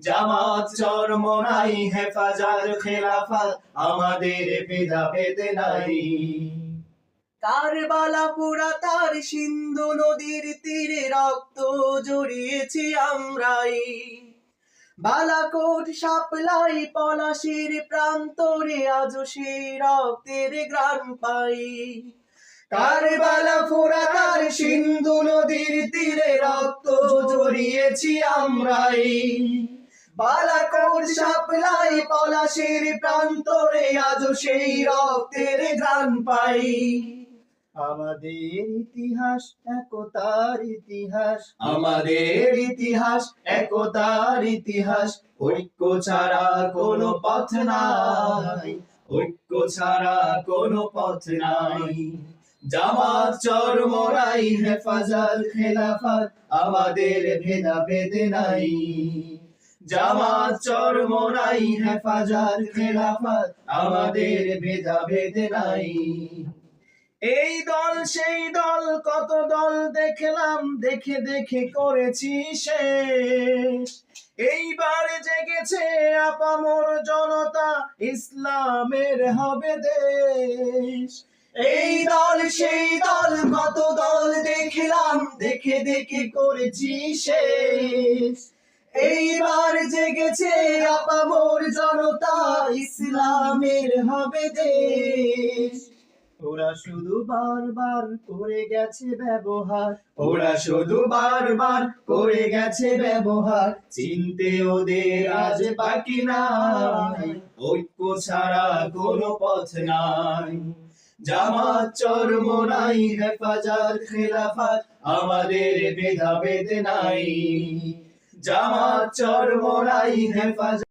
জামাত চরমনাই হেফাজত, খেলাফত আমাদের ভেদাভেদ নাই। কারবালা তার সিন্ধু নদীর তীরে রক্ত জড়িয়েছি আমরাই। বালাকোট সাপলাই পলাশির প্রান্তরে আজ সেই রক্তের গ্রাম পাই। কারবালা ফোরা তার সিন্ধু নদীর তীরে রক্ত জড়িয়েছি আমরাই। বালাকোট সাপলাই পলাশির প্রান্তরে আজ সেই রক্তের গ্রাম পাই। আমাদের ইতিহাস একতার ইতিহাস, আমাদের ইতিহাস একতার ইতিহাস, ঐক্য ছাড়া কোনো পথ নাই, ঐক্য ছাড়া কোনো পথ নাই। জামাত চরমরাই হেফাজত, খেলাফত, আমাদের ভেদাভেদ নাই। জামাত চরমরাই হেফাজত, খেলাফত, আমাদের ভেদাভেদ নাই। এই দল, সেই দল, কত দল দেখলাম, দেখে দেখে করেছি শেষ। এইবার জেগেছে আপামর জনতা, ইসলামের হবে দেশ। এই দল, সেই দল, কত দল দেখলাম, দেখে দেখে করেছি শেষ। এইবার জেগেছে আপামর জনতা ইসলামের হবে দেশ। ওরা শুধু বারবার করে গেছে ব্যবহার। ওরা শুধু বারবার করে গেছে ব্যবহার। চিনতে ওদের আজ বাকি নাই। ঐক্য ছাড়া কোনো পথ নাই। জামাত চরমনাই হেফাজত, খেলাফত। আমাদের ভেদাভেদ নাই। জামাত চরমনাই হেফাজত।